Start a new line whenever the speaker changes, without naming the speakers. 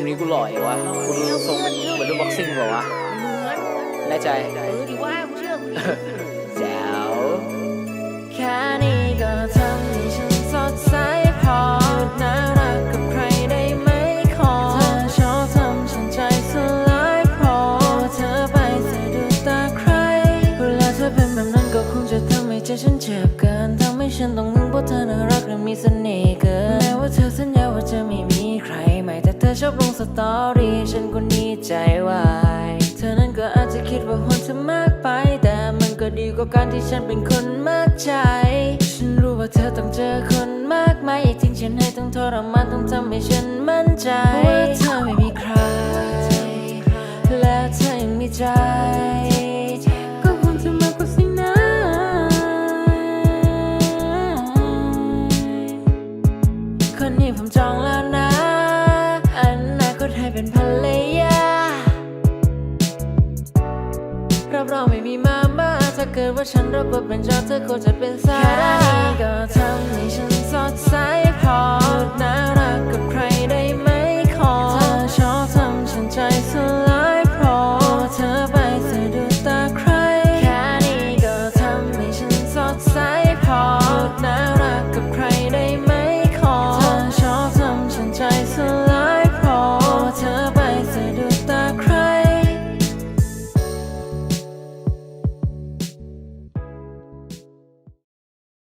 มุมนี้กูหล่อยวะกูดูทรงเหมือนดูบ็อกซิ่งเปล่าวะ
เหมือน
แน่ใจ
เออดีว่ากูเชื่อกู
แจ๋ว
แค่นี้ก็ทำให้ฉันสดใสพอน่ารักกับใครได้ไหมขอเธอชอบทำฉันใจสลายพอเธอไปสะดุดตาใครเวลาเธอเป็นแบบนั้นก็คงจะทำให้ใจฉันเจ็บเกินทำให้ฉันต้องหึงเพราะเธอน่ารักและมีเสน่ห์เกินแม้ว่าเธอสัญญาว่า อชอบลงสตอรี่ฉันก็นี้ใจวายเธอนั้นก็อาจจะคิดว่าหนเธอมากไป แต่มันก็ดีกว่าการที่ฉันเป็นคนมากใจ ฉันรู้ว่าเธอต้องเจอคนมากมายทิ้งฉันให้ต้องทรมานต้องทำให้ฉันมั่นใจว่าเธอไม่มีใคร และเธอยังมีใจก็คงจะมากกว่าสิ่งนั้นคนนี้ผมจองแล้ว ไม่มีมาบ้าถ้าเกิดว่าฉันรับบทเป็นเจ้าเธอคงจะเป็นสาแค่นี้ก็